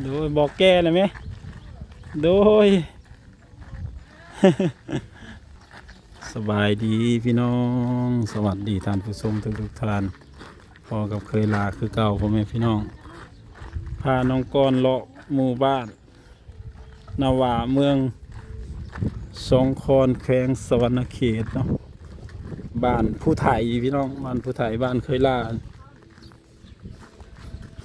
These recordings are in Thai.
โดยบอกแกเลยไหมโดย สบายดีพี่น้อง สวัสดีท่านผู้ชมทุกทุกท่านพอกับเคยลาคือเก่าพ่อแม่พี่น้อง พาน้องกอนเลาะหมู่บ้าน นาวาเมืองสองคอนแขวงสวรรณเขตเนาะบ้านผู้ไทยพี่น้องบ้านผู้ไทยบ้านเคยลา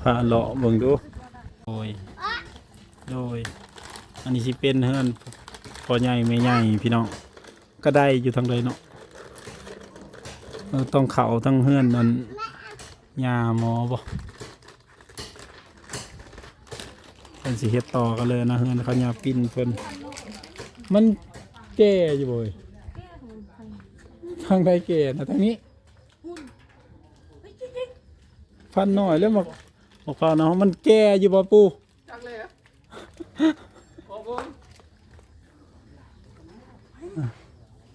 พาเลาะเบิ่งดู โดย โดย อันนี้สิเป็นเฮือนพอใหญ่ไม่ใหญ่พี่น้อง ก็ได้อยู่ทางใดเนาะเออต้องเขาทั้งเฮือนนั้นยาหมอบ่เป็นสิเฮ็ดต่อกันเลยนะเฮือนเขายาปิ้นเพิ่นมันแก่อยู่บ่ยทางใดแก่นะทางนี้ ฟันหน่อยแล้วมา บอกฟังนะมันแก่อยู่บ่ปูจักเลยอะโอ้โห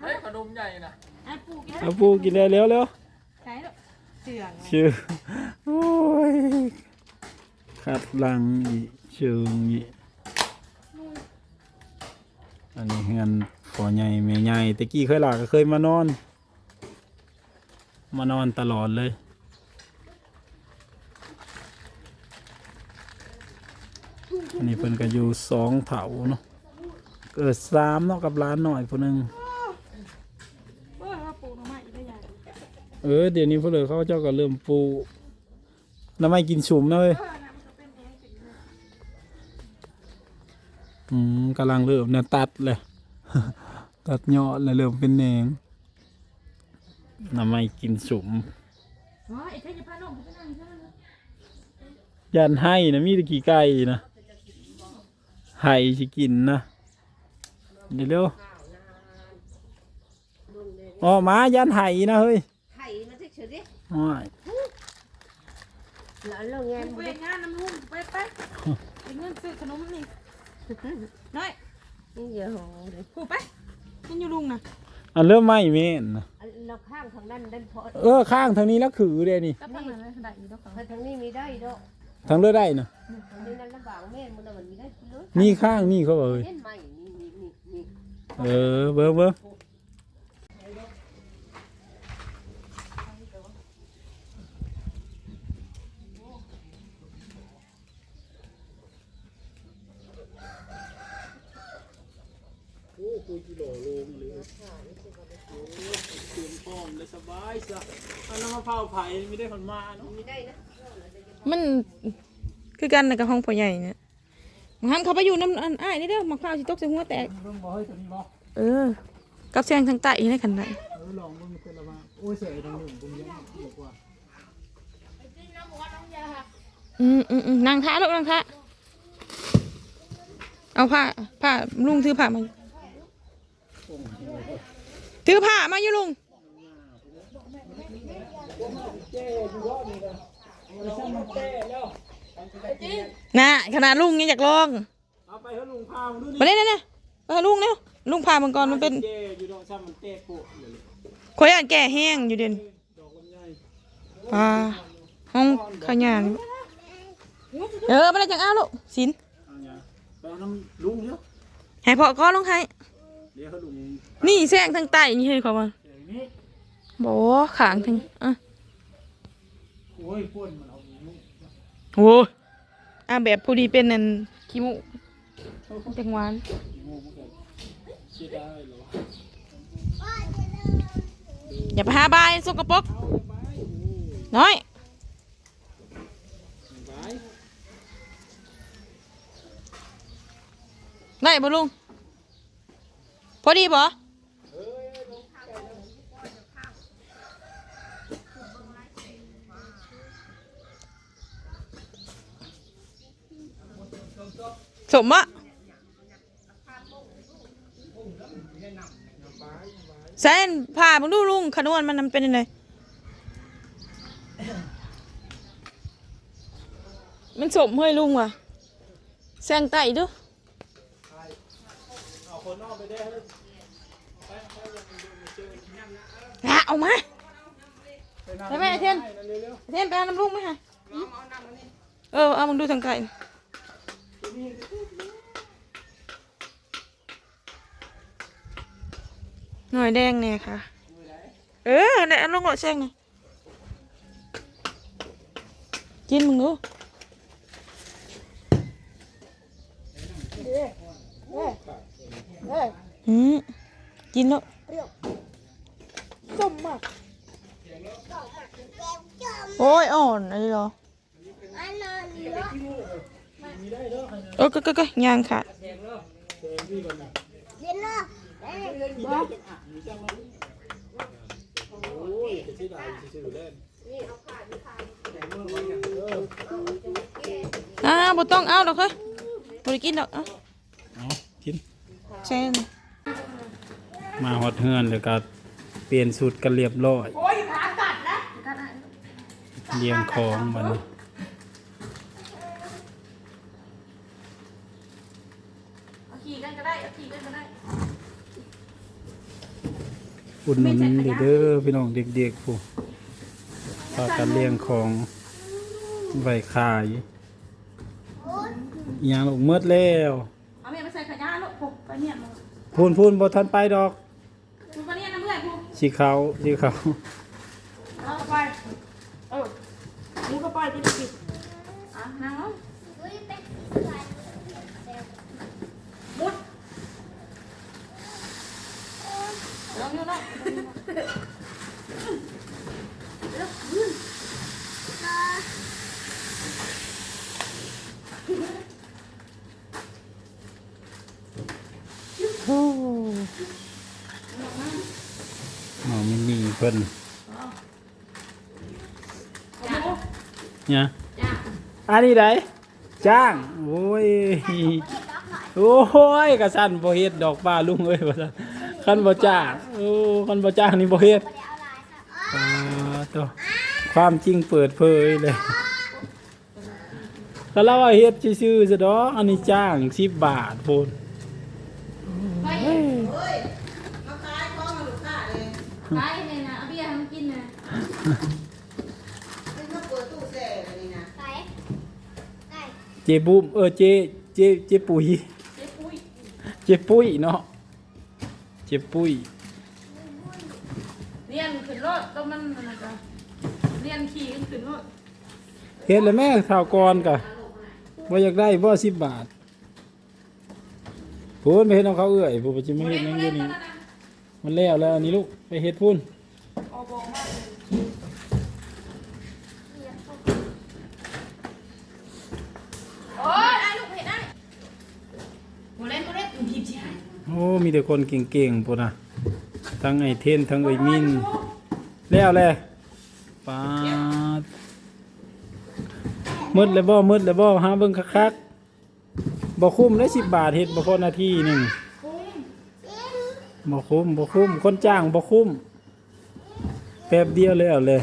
เฮ้ยขนมใหญ่นะอะปลูกเอาปูกินได้แล้วแล้วใช่หรอเสื่อง ชื่อโอ้ยขัดหลังอีกเชิงอีกอันนี้เงินพอใหญ่แม่ใหญ่ตะกี้เคยหลากก็เคยมานอน มานอนตลอดเลย อันนี้เพิ่นก็อยู่สองเถาเนาะเกิดสามเนาะกับร้านหน่อยผู้หนึงเออปลูกหน่อไม้อีกได้ยังเออเดี๋ยวนี้พวกเลยเขาเจ้าก็เริ่มปลูกน้ำไม่กินฉุมนะเว้ยเออนะมันก็เป็นเองสิเลยอืมกำลังเริ่มเนี่ยตัดเลยตัดยอดเลยเริ่มเป็นแหนงน้ำไม่กินฉุมอ๋อไอ้เทจะพาน้องไปนั่งใช่ไหมยันให้นะมีแตะกี่ไก่นะ ไห้สิกินนะเดี๋ยวเร็วอ๋อหมายันไห้นะเฮ้ยไข่มันเฉยๆดิอ้อยแล้วเราแงมไปงานน้ำลุงไปไปไปเงินซื้อขนมนี่น้อยนี่เยอะโหเลยปลูกไปนี่อยู่ลุงนะอันเริ่มไหม้เมนนะเราข้างทางนั้นดันพอเออข้างทางนี้แล้วคือเด้นี่ก็ทำอะไรได้อยู่ดอกเขาถ้าทางนี้มีได้ดอก ทางเลือได้นะทางนี้นั้นลำบากแม่มันมันมีได้เลยนี่ข้างนี่เขาบอกเลยเล่นใหม่นี่นี่นี่นี่เออเบิ้งเบิ้งโอ้คุยกิโลโลมเลยเตรียมพร้อมเลยสบายซะเอาน้ำมะพร้าวไผ่ไม่ได้ผลมาเนาะ มีได้นะ มันคือกันกับห้องพ่อใหญ่เนี่ยหันเขาไปอยู่น้ำอันอ้ายนี่เด้อมะพร้าวสิตกใส่หัวแตกเบิ่งบ่เฮ้ยตัวนี้บ่เออ กับแซงทางใต้ในขันไหนเออลองเบิ่งเพิ่นละว่าโอ้ยเสียทางหนึ่งผมยังดีกว่าอืมอืมอืมนางท้าลูกนางท้าเอาผ้าผ้าลุงถือผ้ามาถือผ้ามาอยู่ลุง น่ะขนาดลุงยังอยากลองเอาไปให้ลุงพามาดูนี่มาเล่นนะไปหาลุงเนี่ยลุงพามันก่อนมันเป็นเจอยู่ดอกซ้ำมันเตะโปะเลยขอยอ่านแก่แห้งอยู่เด่นดอกลำไยอ่าห้องขยานเออมาเลยจังอ้าวลูกสินเอาเนี่ยไปเอาน้ำลุงเดี๋ยวให้พ่อก็ลงให้เดี๋ยวให้ลุงนี่แซงทางใต้นี่เฮ้ยเขาว่าเดี๋ยวนี้บอกขางทางอะ โอ้ยพ่นมันเอาลุงโอ้ยอะแบบพอดีเป็นนั่นขี้มูกจังหวานงูมันก็เสียได้เหรออย่าไปหาบายสกปรกน้อยไปได้บ่ลุงพอดีบ่ สมอะแซนผ่ามึงดูลุงขนวนมันมันเป็นยังไงมันสมเฮ้ยลุงว่ะแซงไต่ดูเอาคนนอกไปได้เฮ้ยนะเอามาไปนั่ไปแม่เทียนให้นั่นเร็วเทนไปเอาน้ำลุงไหมฮะเออเอามึงดูทางไกลๆ หน่อยแดงเนี่ยค่ะ เออเนี่ยอันลงหน่อยแซงหน่อยกินมึงดูอืมกินแล้วส้มมาก โอ้ยอ่อนอะไรเหรอ เออก็ก็ก็ยางขาดอ่าบ่ต้องเอาดอกเฮ้ยบ่ได้กินดอกเอะเอากินใช่นะมาฮอดเฮือนแล้วก็เปลี่ยนสูตรกันเรียบร้อยเรียงของมันเอา ขี่กันก็ได้เอาขี่กันก็ได้อุดหนุนเด้อพี่น้องเด็กๆผู้พากันเลี้ยงของไว้ขายอหย่างลูกเมืดแล้วเอาแม่มาใส่ขยะลูกปุ๊บไปเนี่ยมาพูนพูนบ่ทันไปดอกปุ๊บไปเนี่ยน้ำเลือดปุ๊บสีขาวสีขาวเอาเข้าไปเออมึงเข้าไปที่ปิดอะนั่งลงมุ ลงอยู่เนาะโอ้หมอมินี่เพิ่นจ้าเนี่ยจ้าอันนี้ไดจ้างโอ้ยโอ้ยกระสันบ่เฮ็ดดอกป้าลุงเอ้ยว่าซั่น คันบ่จ้างโอ้คันบ่จ้างนี่บ่เฮ็ดอ่าตัวความจริงเปิดเผยเลยก็เราว่าเฮ็ดซื่อๆซะดอกอันนี้จ้าง10บาทพูนไปไปเนี่ยนะเอาเบียร์ให้มันกินนะเจบุมเออเจเจเจปุ๋ยเจ๊ปุ้ยเจปุ้ยเนาะ เจปุ้ยเรียนขึ้นรถต้องมันนั่นนะจ๊ะเรียนขี่ขึ้นรถเฮ็ดแล้วแม่ข่าวก่อนกะบ่อยากได้บ่10บาทพูนไปเฮ็ดของเขาเอื้อยผู้บ่สิมาเฮ็ดหยังอยู่นี่มันแล้วแล้วอันนี้ลูกไปเฮ็ดพุ่นออกบอกมาโอ้ยได้ลูกเห็นได้โมเล่นโมเล่นผีบใช่ โอ้ มีแต่คนเก่งๆพุ่นน่ะทั้งไอเทนทั้งไอมินแล้วแหละปาดมืดแล้วบ่มืดแล้วบ่หาเบิ่งคักๆบ่คุ้มได้10บบาทเฮ็ดบ่พอนาทีหนึ่งบ่คุ้มบ่คุ้มคนจ้างบ่คุ้มแป๊บเดียวแล้วเลย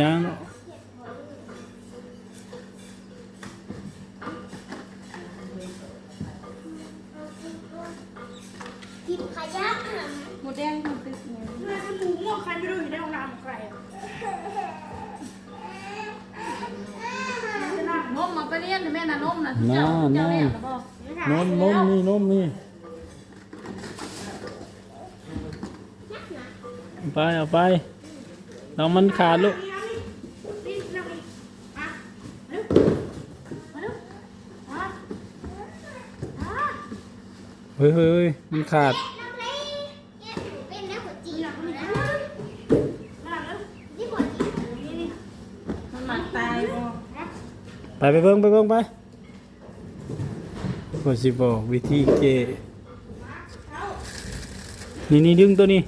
ยังเนาะหมดแดงหมดติดเนี่ยหมูม่วงใครไม่รู้อยู่ในห้องน้ำของใครนมมาไปเรียนแม่น่ะนมน่ะเจ้าเจ้าเรียนหรือเปล่า นมนมนี่นมนี่เอาไปเอาไปเรามันขาดลูกเฮ้ยเฮ้ยมันขาดไปไปเบิ่งไปเบิ่งไปก็สิบอกวิธีเกนี่นี่ดึงตัวนี้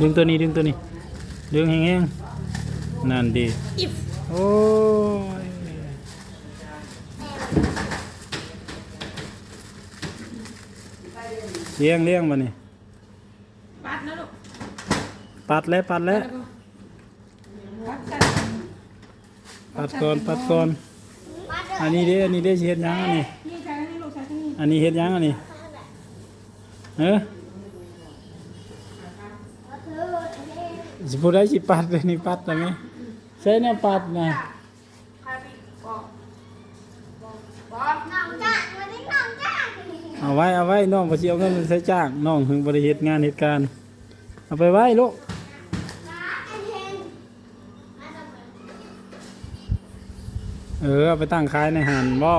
ดึงตัวนี้ดึงตัวนี้ ดึงแห้งๆนั่นดีโอ้ เลี้ยงเลี้ยงมานี่ปัดนะลูกปัดแล้วปัดแล้วปัดกันปัดก่อนปัดก่อนอันนี้เด้อันนี้เด้สิเฮ็ดหยังอันนี้นี่ใช้นี่ลูกใช้ที่นี่อันนี้เฮ็ดหยังอันนี้เออสิพูดได้สิปัดเลยนี่ปัดได้ไหมใช่เนี่ยปัดนะน้องจ้าวันนี้น้องจ้า เอา ไว้เอาไว้น้องบ่สิเอาเงินมันใช้จ้างน้องถึงบ่ได้เฮ็ดงานเฮ็ดการเอาไปไว้ลูกเออเอาไปตั้งขายในหันบ่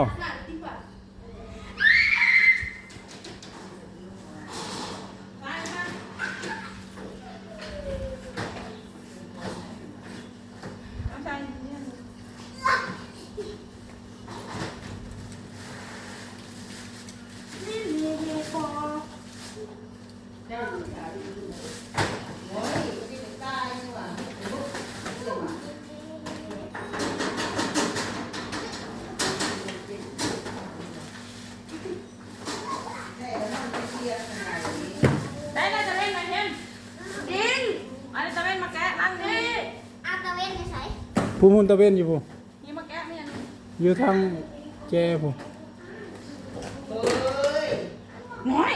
ได้ได้ตะเวนมาเห็น ดิน อันนี้ตะเวนมาแกะนั่งนี่ อาตะเวนไปใส่ ผู้มุนตะเวนอยู่ผู้นี่มาแกะไม่ยังอยู่ทางแจผู้น้อย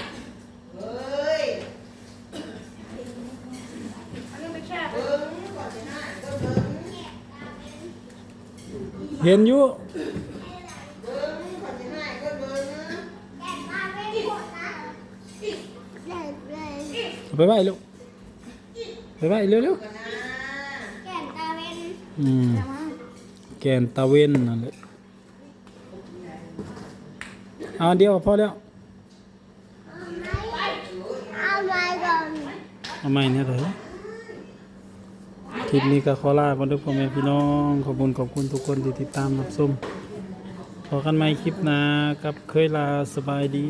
เห็นอยู่แกะตาเวนหมดนะเลยเลยเอาไปไว้ลูกไปไว้เร็วแกะตาเวนๆ อืม แกนตะเวนนั่นแหละเอาอันเดียวพอแล้วเอาไว้ก่อนเอาใหม่เนี่ยเถอะคลิปนี้ก็ขอลาไปด้วยพ่อแม่พี่น้อง ขอบคุณขอบคุณทุกคนที่ติดตามรับชมพอกันใหม่คลิปหน้ากับเคยลาสบายดี